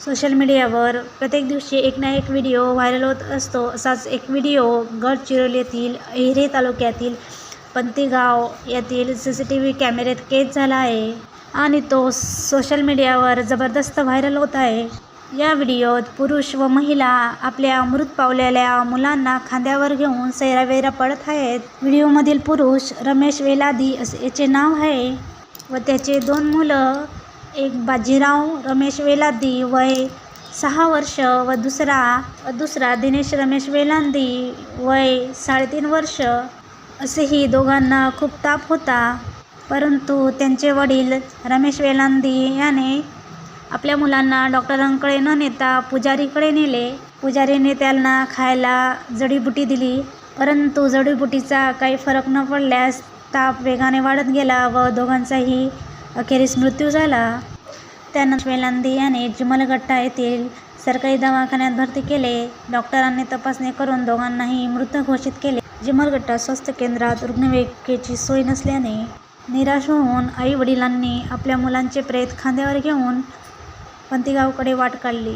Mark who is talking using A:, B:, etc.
A: Social मीडियावर प्रत्येक दिवशी एक ना एक व्हिडिओ व्हायरल होत असतो. असाच एक व्हिडिओ गडचिरोलीतील येथील अहिरे तालुक्यातील पंतीगाव येथील सी सी टी व्ही कॅमेऱ्यात कैद झाला आहे आणि तो सोशल मीडियावर जबरदस्त व्हायरल होत आहे. या व्हिडिओत पुरुष व महिला आपल्या मृत पावलेल्या मुलांना खांद्यावर घेऊन सैरावेरा पडत आहेत. व्हिडिओमधील पुरुष रमेश वेलादी असे याचे नाव आहे व त्याचे दोन मुलं एक बाजीराव रमेश वेलांदी वय सहा वर्ष व दुसरा व दुसरा दिनेश रमेश वेलांदी वय साडेतीन वर्ष. असेही दोघांना खूप ताप होता. परंतु त्यांचे वडील रमेश वेलांदी याने आपल्या मुलांना डॉक्टरांकडे न नेता पुजारीकडे नेले. पुजारीने त्यांना खायला जडीबुटी दिली. परंतु जडीबुटीचा काही फरक न पडल्यास ताप वेगाने वाढत गेला व दोघांचाही अखेरीस मृत्यू झाला. त्यानंतर वेलांदी याने जुमलगट्टा येथील सरकारी दवाखान्यात भरती केले. डॉक्टरांनी तपासणी करून दोघांनाही मृत घोषित केले. जिमलगट्टा स्वास्थ्य केंद्रात रुग्णवेकेची सोय नसल्याने निराश होऊन आई वडिलांनी आपल्या मुलांचे प्रेत खांद्यावर घेऊन पंतीगावकडे वाट काढली.